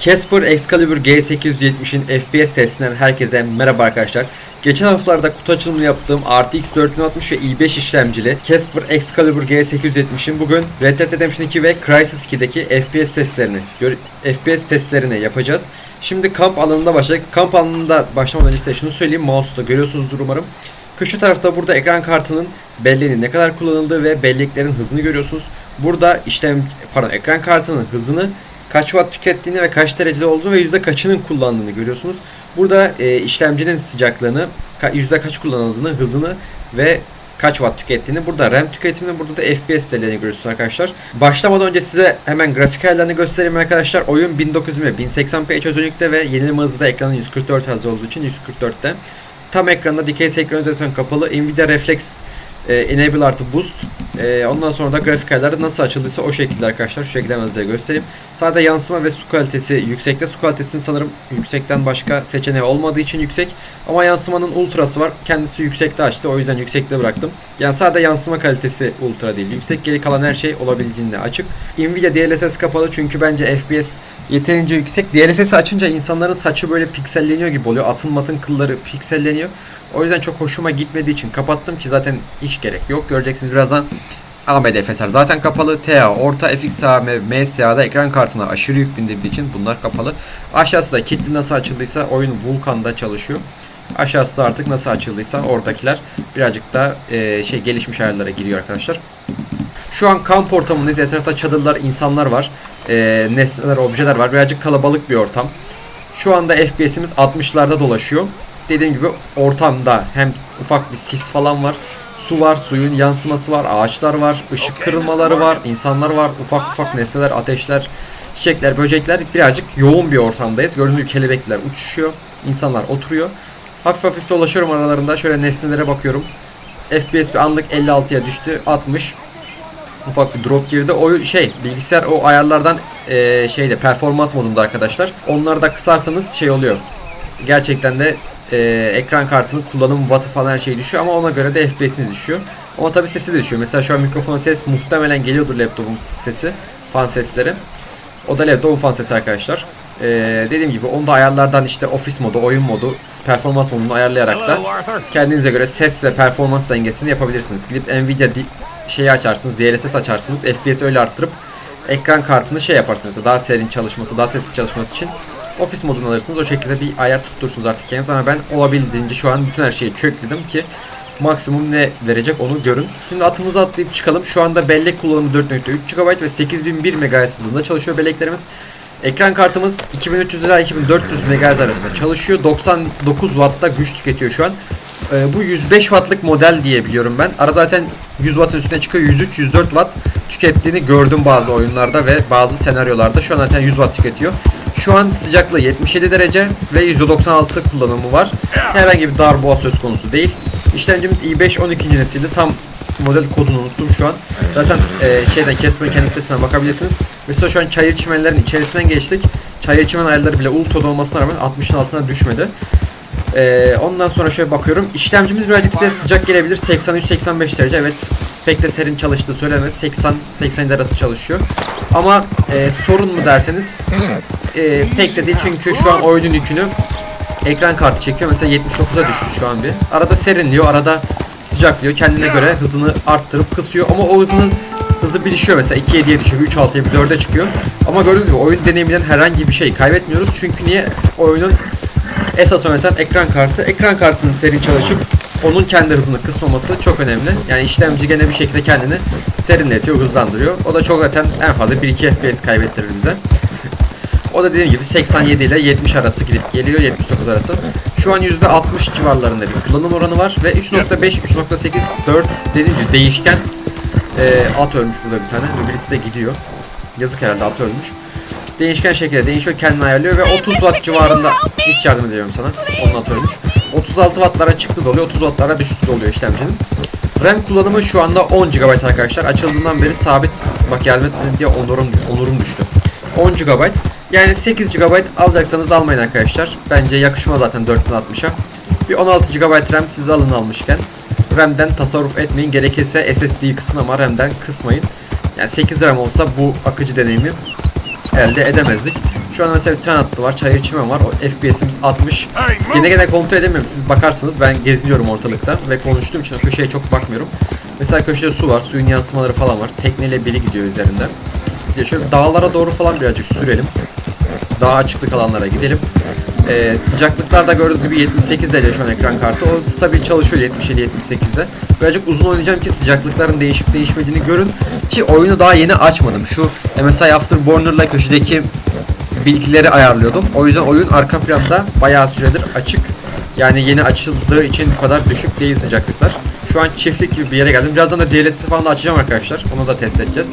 Casper Excalibur G870'in FPS testinden herkese merhaba arkadaşlar. Geçen haftalarda kutu açılımını yaptığım RTX 4060 ve i5 işlemcili Casper Excalibur G870'in bugün Red Dead Redemption 2 ve Crysis 2'deki FPS testlerini, FPS testlerini yapacağız. Şimdi kamp alanında başladık. Kamp alanında başlamadan önce size şunu söyleyeyim. Mouse'da görüyorsunuzdur umarım. Köşe tarafta burada ekran kartının belleğinin ne kadar kullanıldığı ve belleklerin hızını görüyorsunuz. Burada işlem pardon ekran kartının hızını kaç watt tükettiğini ve kaç derecede olduğunu ve yüzde kaçının kullandığını görüyorsunuz. Burada e, işlemcinin sıcaklığını, yüzde kaç kullanıldığını, hızını ve kaç watt tükettiğini, burada RAM tüketimini, burada da FPS değerlerini görüyorsunuz arkadaşlar. Başlamadan önce size hemen grafik ayarlarını göstereyim arkadaşlar. Oyun 1920 1080p çözünürlükte ve yenileme hızı da ekranın 144 Hz olduğu için 144'te. Tam ekranda dikey senkronizasyon kapalı. Nvidia Reflex e, Enable artı Boost. E, ondan sonra da grafik ayarları nasıl açıldıysa o şekilde arkadaşlar. Şu şekilde hemen size göstereyim. Sadece yansıma ve su kalitesi yüksekte. Su kalitesinin sanırım yüksekten başka seçeneği olmadığı için yüksek. Ama yansımanın ultrası var. Kendisi yüksekte açtı. O yüzden yüksekte bıraktım. Yani sadece yansıma kalitesi ultra değil. Yüksek geri kalan her şey olabildiğinde açık. Nvidia DLSS kapalı çünkü bence FPS yeterince yüksek. DLSS açınca insanların saçı böyle pikselleniyor gibi oluyor. Atın matın kılları pikselleniyor. O yüzden çok hoşuma gitmediği için kapattım ki zaten hiç gerek yok. Göreceksiniz birazdan AMD FSR zaten kapalı. TA, orta FXA ve MSA'da ekran kartına aşırı yük bindirdiği için bunlar kapalı. Aşağısı da kilitli nasıl açıldıysa oyun Vulkan'da çalışıyor. Aşağısı da artık nasıl açıldıysa oradakiler birazcık da e, şey gelişmiş ayarlara giriyor arkadaşlar. Şu an kamp ortamındayız. Etrafta çadırlar, insanlar var. E, nesneler, objeler var. Birazcık kalabalık bir ortam. Şu anda FPS'imiz 60'larda dolaşıyor. Dediğim gibi ortamda hem ufak bir sis falan var. Su var, suyun yansıması var, ağaçlar var, ışık kırılmaları var, insanlar var, ufak ufak nesneler, ateşler, çiçekler, böcekler. Birazcık yoğun bir ortamdayız. Gördüğünüz gibi kelebekler uçuşuyor, insanlar oturuyor. Hafif hafif dolaşıyorum aralarında. Şöyle nesnelere bakıyorum. FPS bir anlık 56'ya düştü. 60 ufak bir drop girdi. O şey bilgisayar o ayarlardan eee, şeyde performans modunda arkadaşlar. Onları da kısarsanız şey oluyor. Gerçekten de eee, ekran kartının kullanım wattı falan her şey düşüyor ama ona göre de FPS'iniz düşüyor. Ama tabi sesi de düşüyor. Mesela şu an mikrofon ses muhtemelen geliyordur laptopun sesi. Fan sesleri. O da laptopun fan sesi arkadaşlar. Eee, dediğim gibi onu da ayarlardan işte ofis modu, oyun modu, performans modunu ayarlayarak da kendinize göre ses ve performans dengesini yapabilirsiniz. Gidip Nvidia di- şeyi açarsınız, DLSS açarsınız, FPS öyle arttırıp ekran kartını şey yaparsınız daha serin çalışması, daha sessiz çalışması için ofis modunu alırsınız. O şekilde bir ayar tutturursunuz artık kendiniz ama ben olabildiğince şu an bütün her şeyi kökledim ki maksimum ne verecek onu görün. Şimdi atımızı atlayıp çıkalım. Şu anda bellek kullanımı 4.3 GB ve 8001 MHz hızında çalışıyor belleklerimiz. Ekran kartımız 2300 ila 2400 MHz arasında çalışıyor. 99 Watt'ta güç tüketiyor şu an. Ee, bu 105 Watt'lık model diye biliyorum ben. Arada zaten 100 Watt'ın üstüne çıkıyor. 103-104 Watt tükettiğini gördüm bazı oyunlarda ve bazı senaryolarda. Şu an zaten 100 Watt tüketiyor. Şu an sıcaklığı 77 derece ve %96 kullanımı var. Herhangi bir darboğa söz konusu değil. İşlemcimiz i5 12. nesilde tam model kodunu unuttum şu an. Zaten e, şeyden Casper'ın kendi sitesinden bakabilirsiniz. Mesela şu an çayır çimenlerin içerisinden geçtik. Çayır çimen ayarları bile ultra'da olmasına rağmen 60'ın altına düşmedi. E, ondan sonra şöyle bakıyorum. İşlemcimiz birazcık size sıcak gelebilir. 83-85 derece. Evet pek de serin çalıştığı söylemez. 80-80 arası çalışıyor. Ama e, sorun mu derseniz e, pek de değil. Çünkü şu an oyunun yükünü ekran kartı çekiyor. Mesela 79'a düştü şu an bir. Arada serinliyor, arada sıcaklıyor. Kendine göre hızını arttırıp kısıyor. Ama o hızının hızı bilişiyor mesela 2'ye 7'ye düşüyor, 3 6'ya bir 4'e çıkıyor. Ama gördüğünüz gibi oyun deneyiminden herhangi bir şey kaybetmiyoruz. Çünkü niye? Oyunun esas yöneten ekran kartı. Ekran kartının serin çalışıp onun kendi hızını kısmaması çok önemli. Yani işlemci gene bir şekilde kendini serinletiyor, hızlandırıyor. O da çok zaten en fazla 1-2 FPS kaybettirir bize. O da dediğim gibi 87 ile 70 arası gidip geliyor 79 arası. Şu an %60 civarlarında bir kullanım oranı var ve 3.5, 3.8, 4 dediğim gibi değişken Ee, at ölmüş burada bir tane ve birisi de gidiyor. Yazık herhalde at ölmüş. Değişken şekilde değişiyor kendini ayarlıyor ve 30 watt civarında hiç yardım ediyorum sana. Onun at ölmüş. 36 wattlara çıktı doluyor 30 wattlara düştü doluyor işlemcinin. RAM kullanımı şu anda 10 GB arkadaşlar. Açıldığından beri sabit. Bak yardım etmedim diye onurum, onurum düştü. 10 GB. Yani 8 GB alacaksanız almayın arkadaşlar. Bence yakışmaz zaten 4060'a. Bir 16 GB RAM siz alın almışken. RAM'den tasarruf etmeyin. Gerekirse SSD'yi kısın ama RAM'den kısmayın. Yani 8 RAM olsa bu akıcı deneyimi elde edemezdik. Şu an mesela tren hattı var. Çayır çimen var. O FPS'imiz 60. Yine gene kontrol edemiyorum. Siz bakarsınız. Ben geziniyorum ortalıkta. Ve konuştuğum için köşeye çok bakmıyorum. Mesela köşede su var. Suyun yansımaları falan var. Tekneyle biri gidiyor üzerinden. Şöyle dağlara doğru falan birazcık sürelim. Daha açıklık alanlara gidelim. Ee, sıcaklıklarda gördüğünüz gibi 78 derece şu an ekran kartı. O stabil çalışıyor 77-78'de. Birazcık uzun oynayacağım ki sıcaklıkların değişip değişmediğini görün. Ki oyunu daha yeni açmadım. Şu MSI Afterburner'la köşedeki bilgileri ayarlıyordum. O yüzden oyun arka planda bayağı süredir açık. Yani yeni açıldığı için bu kadar düşük değil sıcaklıklar. Şu an çiftlik gibi bir yere geldim. Birazdan da DLS'i falan da açacağım arkadaşlar. Onu da test edeceğiz.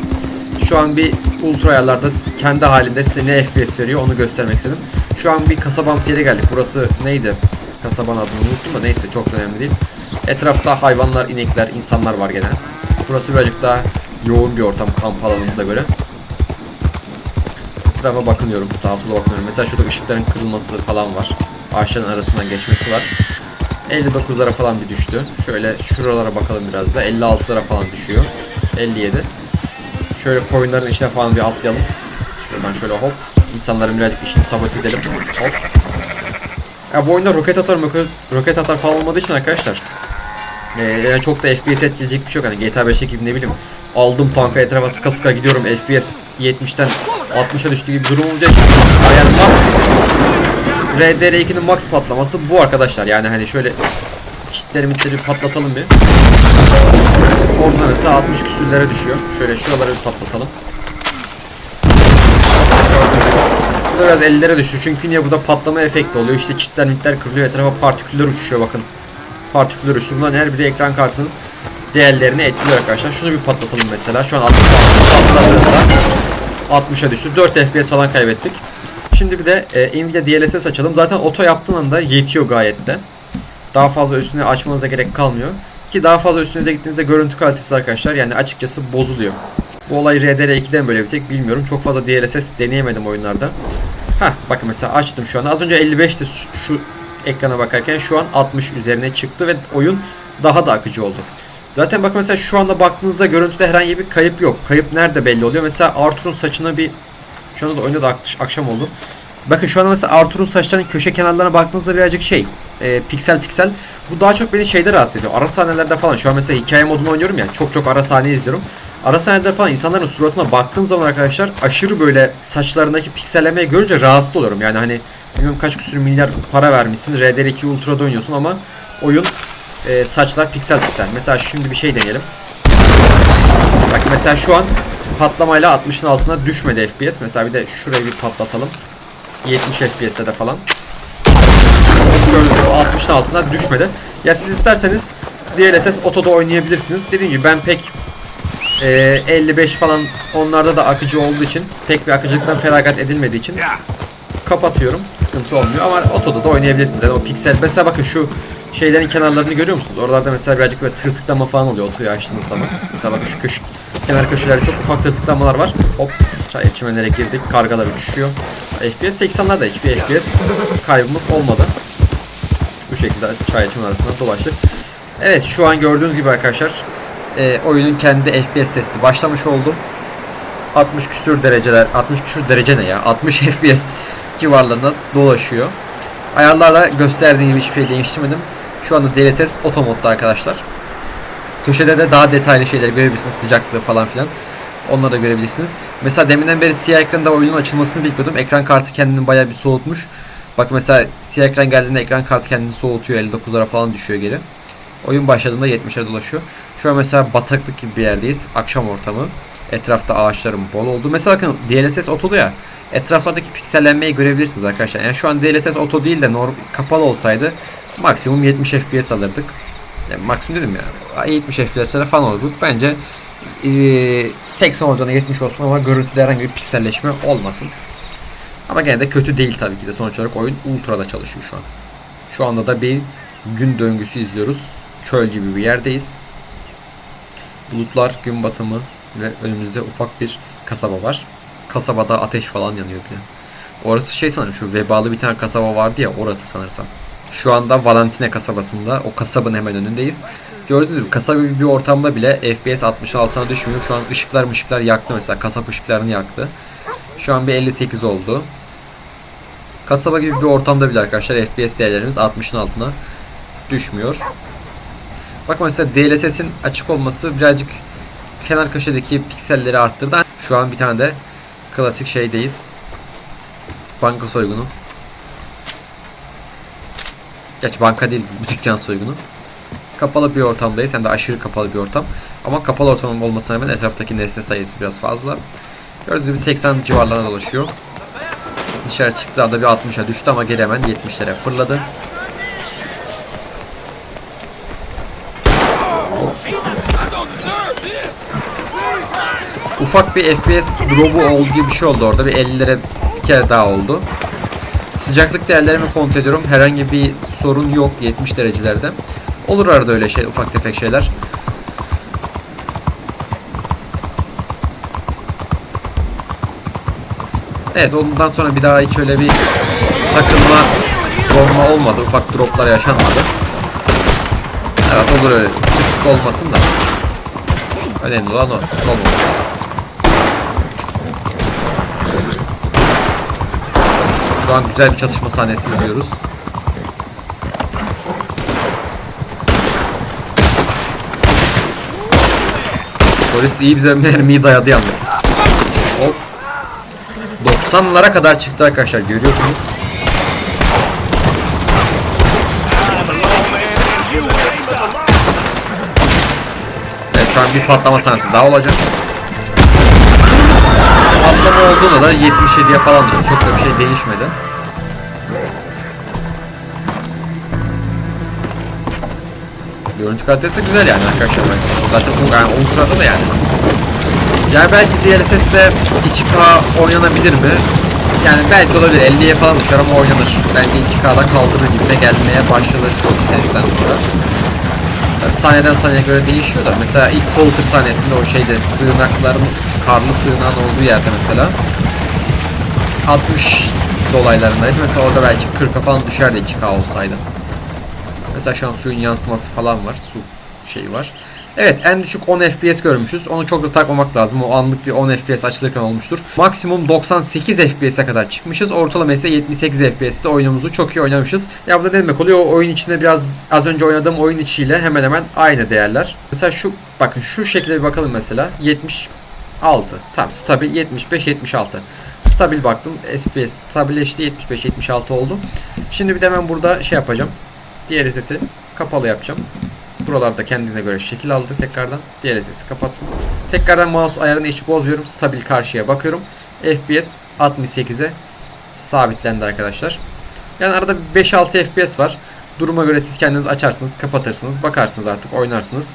Şu an bir ultra ayarlarda kendi halinde size ne FPS veriyor onu göstermek istedim. Şu an bir kasabamsı yere geldik. Burası neydi? Kasabanın adını unuttum da neyse çok önemli değil. Etrafta hayvanlar, inekler, insanlar var gene. Burası birazcık daha yoğun bir ortam kamp alanımıza göre. Etrafa bakınıyorum, sağa sola bakıyorum. Mesela şurada ışıkların kırılması falan var. Ağaçların arasından geçmesi var. 59'lara falan bir düştü. Şöyle şuralara bakalım biraz da. 56'lara falan düşüyor. 57. Şöyle koyunların içine falan bir atlayalım. Şuradan şöyle hop. İnsanların birazcık işini sabote edelim. Hop. Ya bu oyunda roket atar, roket, roket atar falan olmadığı için arkadaşlar. Ee, yani çok da FPS etkileyecek bir şey yok. Hani GTA 5'teki gibi ne bileyim aldım tanka etrafa sıka sıka gidiyorum. FPS 70'ten 60'a düştüğü gibi durum olacak. Yani max RDR2'nin max patlaması bu arkadaşlar. Yani hani şöyle çitleri mitleri patlatalım bir. Mesela 60 küsürlere düşüyor. Şöyle şuraları bir patlatalım. Burada biraz 50'lere düşüyor. Çünkü niye burada patlama efekti oluyor. İşte çitler mitler kırılıyor. Etrafa partiküller uçuşuyor bakın. Partiküller uçtu. Bunların her biri ekran kartının değerlerini etkiliyor arkadaşlar. Şunu bir patlatalım mesela. Şu an 60 patladığında 60'a düştü. 4 FPS falan kaybettik. Şimdi bir de e, Nvidia DLSS açalım. Zaten oto yaptığın anda yetiyor gayet de. Daha fazla üstüne açmanıza gerek kalmıyor. Ki daha fazla üstünüze gittiğinizde görüntü kalitesi arkadaşlar yani açıkçası bozuluyor. Bu olay RDR2'den böyle bir tek bilmiyorum. Çok fazla DLSS deneyemedim oyunlarda. Heh bakın mesela açtım şu anda. Az önce 55'ti şu, ekrana bakarken şu an 60 üzerine çıktı ve oyun daha da akıcı oldu. Zaten bakın mesela şu anda baktığınızda görüntüde herhangi bir kayıp yok. Kayıp nerede belli oluyor. Mesela Arthur'un saçına bir şu anda da oyunda da ak- akşam oldu. Bakın şu anda mesela Arthur'un saçlarının köşe kenarlarına baktığınızda birazcık şey e, piksel piksel. Bu daha çok beni şeyde rahatsız ediyor. Ara sahnelerde falan. Şu an mesela hikaye modunu oynuyorum ya. Çok çok ara sahne izliyorum. Ara sahnelerde falan insanların suratına baktığım zaman arkadaşlar aşırı böyle saçlarındaki piksellemeyi görünce rahatsız oluyorum. Yani hani bilmiyorum kaç küsür milyar para vermişsin. RDR2 Ultra'da oynuyorsun ama oyun e, saçlar piksel piksel. Mesela şimdi bir şey deneyelim. Bak mesela şu an patlamayla 60'ın altına düşmedi FPS. Mesela bir de şurayı bir patlatalım. 70 FPS'te de falan. Gördüğünüz gibi 60'ın altına düşmedi. Ya siz isterseniz DLSS otoda oynayabilirsiniz. Dediğim gibi ben pek e, 55 falan onlarda da akıcı olduğu için pek bir akıcılıktan feragat edilmediği için kapatıyorum. Sıkıntı olmuyor ama otoda da oynayabilirsiniz. Yani o piksel mesela bakın şu şeylerin kenarlarını görüyor musunuz? Oralarda mesela birazcık böyle tırtıklama falan oluyor otoyu açtığınız zaman. Mesela bakın şu köşe, kenar köşelerde çok ufak tırtıklamalar var. Hop çay çimenlere girdik. Kargalar uçuşuyor. FPS 80'lerde hiçbir FPS kaybımız olmadı. Bu şekilde çay çimen arasında dolaştık. Evet şu an gördüğünüz gibi arkadaşlar e, oyunun kendi FPS testi başlamış oldu. 60 küsür dereceler 60 küsür derece ne ya 60 FPS civarlarında dolaşıyor. Ayarlarda gösterdiğim gibi hiçbir şey değiştirmedim. Şu anda DLSS oto modda arkadaşlar. Köşede de daha detaylı şeyleri görebilirsiniz. Sıcaklığı falan filan. Onları da görebilirsiniz. Mesela deminden beri siyah ekranda oyunun açılmasını bekliyordum. Ekran kartı kendini bayağı bir soğutmuş. Bak mesela siyah ekran geldiğinde ekran kartı kendini soğutuyor. 59'lara falan düşüyor geri. Oyun başladığında 70'lere dolaşıyor. Şu an mesela bataklık gibi bir yerdeyiz. Akşam ortamı. Etrafta ağaçların bol oldu. Mesela bakın DLSS otolu ya. Etraflardaki piksellenmeyi görebilirsiniz arkadaşlar. Yani şu an DLSS oto değil de norm kapalı olsaydı maksimum 70 FPS alırdık. Yani maksimum dedim ya. 70 FPS'lere falan olurduk. Bence eee, 80 olacağına 70 olsun ama görüntüde herhangi bir pikselleşme olmasın. Ama gene de kötü değil tabii ki de. Sonuç olarak oyun ultra'da çalışıyor şu an. Şu anda da bir gün döngüsü izliyoruz. Çöl gibi bir yerdeyiz. Bulutlar, gün batımı ve önümüzde ufak bir kasaba var. Kasabada ateş falan yanıyor bile. Orası şey sanırım şu vebalı bir tane kasaba vardı ya orası sanırsam. Şu anda Valentine kasabasında o kasabanın hemen önündeyiz. Gördüğünüz gibi kasaba bir ortamda bile FPS 66'na düşmüyor. Şu an ışıklar ışıklar yaktı mesela kasap ışıklarını yaktı. Şu an bir 58 oldu. Kasaba gibi bir ortamda bile arkadaşlar FPS değerlerimiz 60'ın altına düşmüyor. Bak mesela DLSS'in açık olması birazcık kenar köşedeki pikselleri arttırdı. Şu an bir tane de klasik şeydeyiz. Banka soygunu. Gerçi banka değil dükkan soygunu. Kapalı bir ortamdayız hem de aşırı kapalı bir ortam. Ama kapalı ortam olmasına rağmen etraftaki nesne sayısı biraz fazla. Gördüğünüz gibi 80 civarlarına dolaşıyor. Dışarı çıktığında bir 60'a düştü ama geri hemen 70'lere fırladı. Ufak bir FPS drop'u oldu gibi bir şey oldu orada. Bir 50'lere bir kere daha oldu. Sıcaklık değerlerimi kontrol ediyorum. Herhangi bir sorun yok 70 derecelerde. Olur arada öyle şey ufak tefek şeyler. Evet ondan sonra bir daha hiç öyle bir takılma donma olmadı. Ufak droplar yaşanmadı. Evet olur öyle. Sık sık olmasın da. Önemli olan o. Sık olmaması. Şu an güzel bir çatışma sahnesi izliyoruz. Polis iyi bize mermiyi dayadı yalnız. Hop. 90'lara kadar çıktı arkadaşlar görüyorsunuz. Evet şu an bir patlama sahnesi daha olacak. Patlama olduğunda da 77'ye falan düştü. Çok da bir şey değişmedi. Görüntü kalitesi güzel yani arkadaşlar. Zaten yani Ultra'da da yani. Yani belki DLSS'de 2K oynanabilir mi? Yani belki olabilir. 50'ye falan düşer ama oynanır. Bence 2K'dan kaldırır gibime gelmeye başladı şu testten sonra. Tabii sahneden sahneye göre değişiyor da. Mesela ilk Polter sahnesinde o şeyde sığınakların karlı sığınağın olduğu yerde mesela 60 dolaylarındaydı. Mesela orada belki 40'a falan düşerdi 2K olsaydı. Mesela şu an suyun yansıması falan var. Su şeyi var. Evet en düşük 10 FPS görmüşüz. Onu çok da takmamak lazım. O anlık bir 10 FPS açılırken olmuştur. Maksimum 98 FPS'e kadar çıkmışız. Ortalama ise 78 FPS'te oyunumuzu çok iyi oynamışız. Ya bu da ne demek oluyor? O oyun içinde biraz az önce oynadığım oyun içiyle hemen hemen aynı değerler. Mesela şu bakın şu şekilde bir bakalım mesela. 76. Tamam stabil 75 76. Stabil baktım. FPS stabilleşti 75 76 oldu. Şimdi bir de hemen burada şey yapacağım. Diğer sesi kapalı yapacağım. Buralarda kendine göre şekil aldı tekrardan. Diğer sesi kapattım. Tekrardan mouse ayarını hiç bozmuyorum. Stabil karşıya bakıyorum. FPS 68'e sabitlendi arkadaşlar. Yani arada 5-6 FPS var. Duruma göre siz kendiniz açarsınız, kapatırsınız, bakarsınız artık oynarsınız.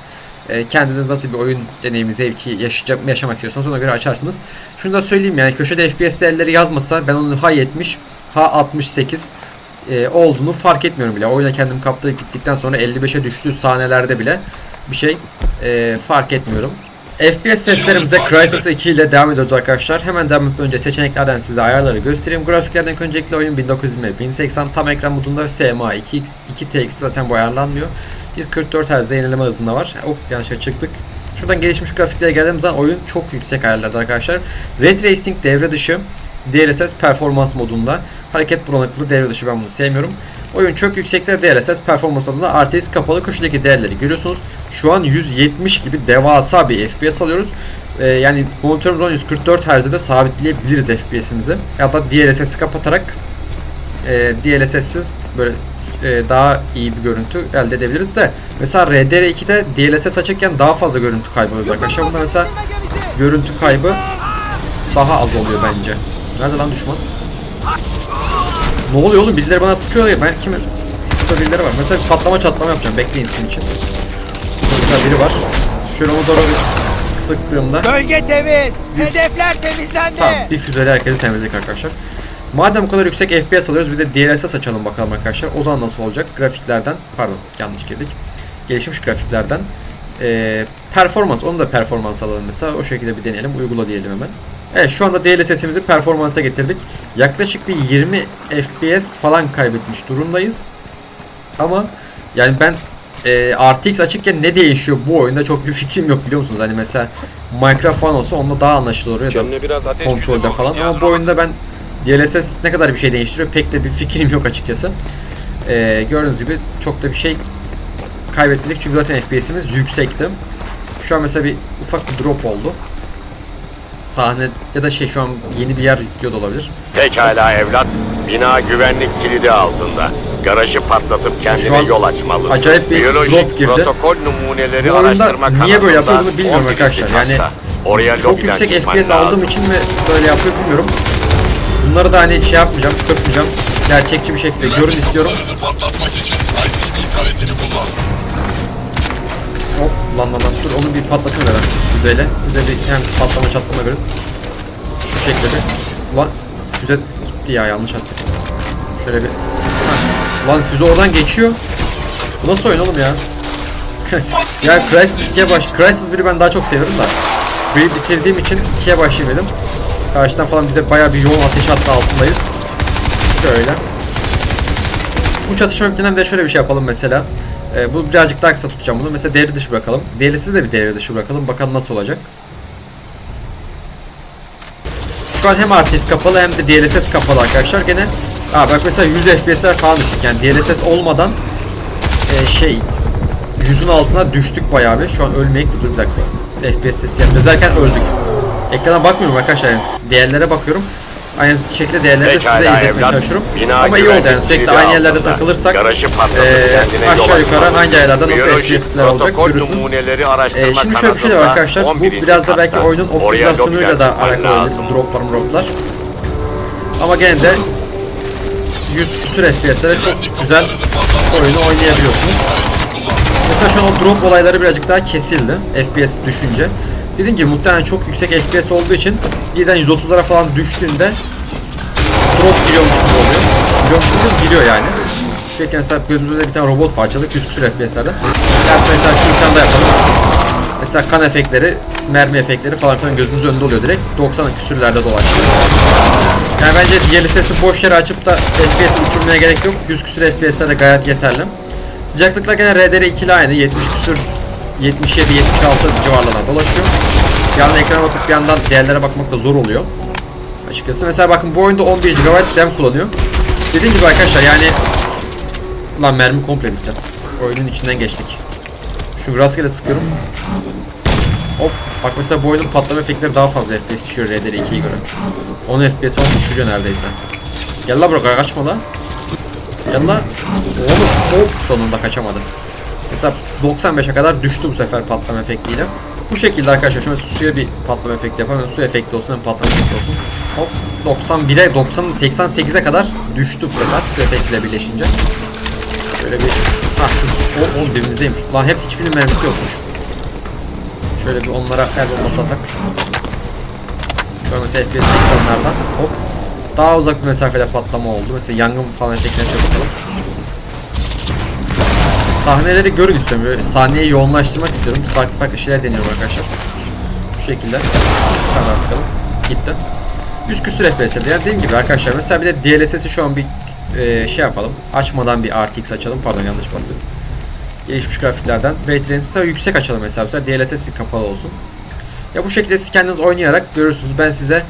Ee, kendiniz nasıl bir oyun deneyimi, zevki yaşayacak, yaşamak istiyorsanız ona göre açarsınız. Şunu da söyleyeyim yani köşede FPS değerleri yazmasa ben onu ha 70, ha 68 e, olduğunu fark etmiyorum bile. Oyuna kendim kaptığı gittikten sonra 55'e düştüğü sahnelerde bile bir şey e, fark etmiyorum. FPS testlerimize Crysis 2 ile devam ediyoruz arkadaşlar. Hemen devam etmeden önce seçeneklerden size ayarları göstereyim. Grafiklerden öncelikle oyun 1920 1080 tam ekran modunda SMA 2X 2TX zaten bu ayarlanmıyor. 144 Hz'de yenileme hızında var. Hop yanlışa çıktık. Şuradan gelişmiş grafiklere geldiğimiz zaman oyun çok yüksek ayarlarda arkadaşlar. Ray Tracing devre dışı DLSS performans modunda. Hareket bulanıklığı devre dışı ben bunu sevmiyorum. Oyun çok yüksekte DLSS performans modunda RTS kapalı köşedeki değerleri görüyorsunuz. Şu an 170 gibi devasa bir FPS alıyoruz. Ee, yani monitörümüz 144 Hz'de sabitleyebiliriz FPS'imizi. Ya da DLSS'i kapatarak e, DLSS'siz böyle e, daha iyi bir görüntü elde edebiliriz de mesela RDR2'de DLSS açıkken daha fazla görüntü kaybı oluyor arkadaşlar. Bunda mesela görüntü kaybı daha az oluyor bence. Nerede lan düşman? Ne oluyor oğlum? Birileri bana sıkıyor ya. Ben kime? Şurada birileri var. Mesela patlama çatlama yapacağım. Bekleyin sizin için. Mesela biri var. Şöyle onu doğru bir sıktığımda Bölge temiz. Hedefler temizlendi. Tamam bir füzeyle herkesi temizledik arkadaşlar. Madem bu kadar yüksek FPS alıyoruz bir de DLSS açalım bakalım arkadaşlar. O zaman nasıl olacak? Grafiklerden, pardon yanlış girdik. Gelişmiş grafiklerden. Ee, performans, onu da performans alalım mesela. O şekilde bir deneyelim. Uygula diyelim hemen. Evet şu anda DLSS'imizi performansa getirdik. Yaklaşık bir 20 FPS falan kaybetmiş durumdayız. Ama yani ben e, RTX açıkken ne değişiyor bu oyunda çok bir fikrim yok biliyor musunuz? Hani mesela Minecraft falan olsa onunla daha anlaşılır oluyor da biraz kontrolde falan ama bu oyunda ben DLSS ne kadar bir şey değiştiriyor pek de bir fikrim yok açıkçası. Ee, gördüğünüz gibi çok da bir şey kaybetmedik çünkü zaten FPS'imiz yüksekti. Şu an mesela bir ufak bir drop oldu. Sahne ya da şey şu an yeni bir yer yüklüyor da olabilir. Pekala evlat. Bina güvenlik kilidi altında. Garajı patlatıp Şu an kendine yol açmalısın. acayip bir Biyolojik drop girdi. protokol numuneleri Bu araştırma niye böyle yapıyor bunu bilmiyorum 11. arkadaşlar. Yani. Oraya Çok yüksek FPS aldığım için mi böyle yapıyor bilmiyorum. Bunları da hani şey yapmayacağım, kırpmayacağım. Gerçekçi bir şekilde görün istiyorum. Hop lan lan lan dur onu bir patlatayım da ben füzeyle. Siz bir hem patlama çatlama görün. Şu şekilde bir. Ulan füze gitti ya yanlış attık. Şöyle bir. Heh. Ulan füze oradan geçiyor. Bu nasıl oyun oğlum ya? ya Crysis 2'ye baş... Crysis 1'i ben daha çok seviyorum da. 1'i bitirdiğim için 2'ye başlayayım Karşıdan falan bize bayağı bir yoğun ateş hattı altındayız. Şöyle. Bu çatışma de şöyle bir şey yapalım mesela. Ee, bu birazcık daha kısa tutacağım bunu. Mesela devre dışı bırakalım. DLS'i de bir devre dışı bırakalım. Bakalım nasıl olacak. Şu an hem RTS kapalı hem de DLSS kapalı arkadaşlar. Gene Aa bak mesela 100 FPS'ler falan düştük. Yani DLSS olmadan e, şey yüzün altına düştük bayağı bir. Şu an ölmeyek de dur bir dakika. FPS testi yapacağız derken öldük. Ekrana bakmıyorum arkadaşlar yani değerlere bakıyorum. Aynı şekilde değerleri de size izletmeye çalışıyorum. Ama iyi oldu yani sürekli aynı yerlerde takılırsak yol aşağı yukarı hangi ayarlarda nasıl FPS'ler olacak görürsünüz. araştırma şimdi şöyle bir şey var arkadaşlar. Bu 11. biraz da belki oyunun optimizasyonuyla da alakalı olabilir. Droplar droplar. Ama gene de 100 küsür FPS'lere çok güzel oyunu oynayabiliyorsunuz. Mesela şu an o drop olayları birazcık daha kesildi. FPS düşünce. Dediğim gibi muhtemelen çok yüksek FPS olduğu için birden 130'lara falan düştüğünde drop giriyormuş gibi oluyor. Giriyormuş gibi giriyor yani. Şöyle mesela gözümüzün önünde bir tane robot parçaladık 100 küsur FPS'lerde. Yani mesela şu imkanda yapalım. Mesela kan efektleri, mermi efektleri falan filan gözümüzün önünde oluyor direkt. 90 küsürlerde dolaşıyor. Yani bence DLSS'i boş yere açıp da FPS'i uçurmaya gerek yok. 100 küsur FPS'ler de gayet yeterli. Sıcaklıklar gene RDR2 ile aynı. 70 küsur 77-76 civarlarına dolaşıyor. Bir yandan ekrana bakıp bir yandan değerlere bakmak da zor oluyor. Açıkçası mesela bakın bu oyunda 11 GB RAM kullanıyor. Dediğim gibi arkadaşlar yani Lan mermi komple bitti. Oyunun içinden geçtik. Şu rastgele sıkıyorum. Hop. Bak mesela bu oyunun patlama efektleri daha fazla FPS düşüyor RDR2'ye göre. 10 FPS falan düşürüyor neredeyse. Gel la bırak kaçma la. Gel la. Oğlum hop sonunda kaçamadı. Mesela 95'e kadar düştü bu sefer patlama efektiyle. Bu şekilde arkadaşlar şöyle suya bir patlama efekti yapalım. Su efekti olsun hem patlama efekti olsun. Hop 91'e 90 88'e kadar düştü bu sefer su efektiyle birleşince. Şöyle bir ha şu o, o dibimizdeymiş. Lan hepsi hiçbirinin mermisi yokmuş. Şöyle bir onlara el bombası atak. Şu mesela FPS 80'lardan hop daha uzak bir mesafede patlama oldu. Mesela yangın falan çok bakalım. Sahneleri görün istiyorum. Böyle sahneyi yoğunlaştırmak istiyorum. Farklı farklı şeyler deniyorum arkadaşlar. Şu şekilde. Tane daha sıkalım. Gitti. 100 küsür FPS'de. Yani dediğim gibi arkadaşlar mesela bir de DLSS'i şu an bir e, şey yapalım. Açmadan bir RTX açalım. Pardon yanlış bastık. Gelişmiş grafiklerden. Mesela yüksek açalım mesela. mesela DLSS bir kapalı olsun. Ya bu şekilde siz kendiniz oynayarak görürsünüz. Ben size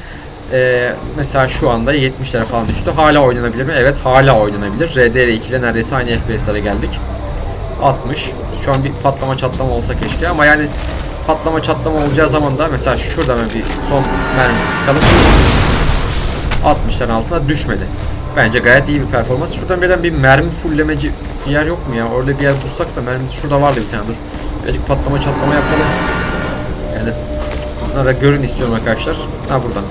e, mesela şu anda 70'lere falan düştü. Hala oynanabilir mi? Evet hala oynanabilir. RDR2 ile neredeyse aynı FPS'lere geldik. 60. Şu an bir patlama çatlama olsa keşke ama yani patlama çatlama olacağı zaman da mesela şurada bir son mermi sıkalım. 60'ların altına düşmedi. Bence gayet iyi bir performans. Şuradan birden bir mermi fullemeci bir yer yok mu ya? Öyle bir yer bulsak da mermimiz şurada vardı bir tane dur. Birazcık patlama çatlama yapalım. Yani bunlara görün istiyorum arkadaşlar. Ha buradan.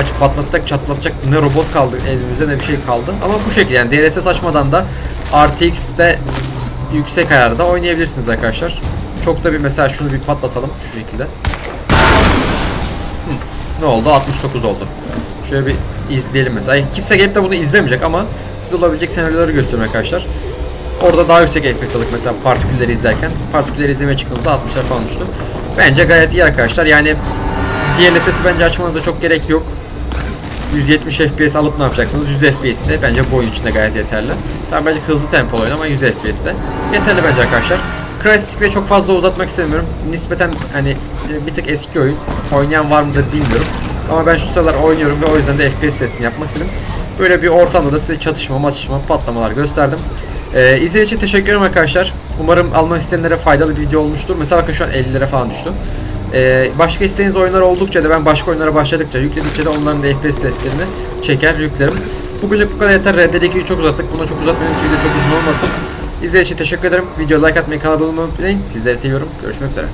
Gerçi patlatacak çatlatacak ne robot kaldı elimizde ne bir şey kaldı. Ama bu şekilde yani DLSS açmadan da RTX'te yüksek ayarda oynayabilirsiniz arkadaşlar. Çok da bir mesela şunu bir patlatalım şu şekilde. Hı, ne oldu? 69 oldu. Şöyle bir izleyelim mesela. Kimse gelip de bunu izlemeyecek ama size olabilecek senaryoları gösteriyorum arkadaşlar. Orada daha yüksek FPS aldık mesela partikülleri izlerken. Partikülleri izlemeye çıktığımızda 60'lar falan düştü. Bence gayet iyi arkadaşlar. Yani DLSS'i bence açmanıza çok gerek yok. 170 FPS alıp ne yapacaksınız? 100 FPS'te bence bu oyun için de gayet yeterli. Tabii bence hızlı tempolu oyun ama 100 FPS'te. Yeterli bence arkadaşlar. Crysis'le çok fazla uzatmak istemiyorum. Nispeten hani e, bir tık eski oyun. Oynayan var mıdır bilmiyorum. Ama ben şu sıralar oynuyorum ve o yüzden de FPS testini yapmak istedim. Böyle bir ortamda da size çatışma, matışma, patlamalar gösterdim. Ee, izlediğiniz için teşekkür ederim arkadaşlar. Umarım almak isteyenlere faydalı bir video olmuştur. Mesela bakın şu an 50 lira falan düştü. Ee, başka istediğiniz oyunlar oldukça da ben başka oyunlara başladıkça, yükledikçe de onların da FPS testlerini çeker, yüklerim. Bugünlük bu kadar yeter. Red Dead 2'yi çok uzattık. Buna çok uzatmayalım ki video çok uzun olmasın. İzlediğiniz için teşekkür ederim. Video like atmayı, kanala abone olmayı unutmayın. Sizleri seviyorum. Görüşmek üzere.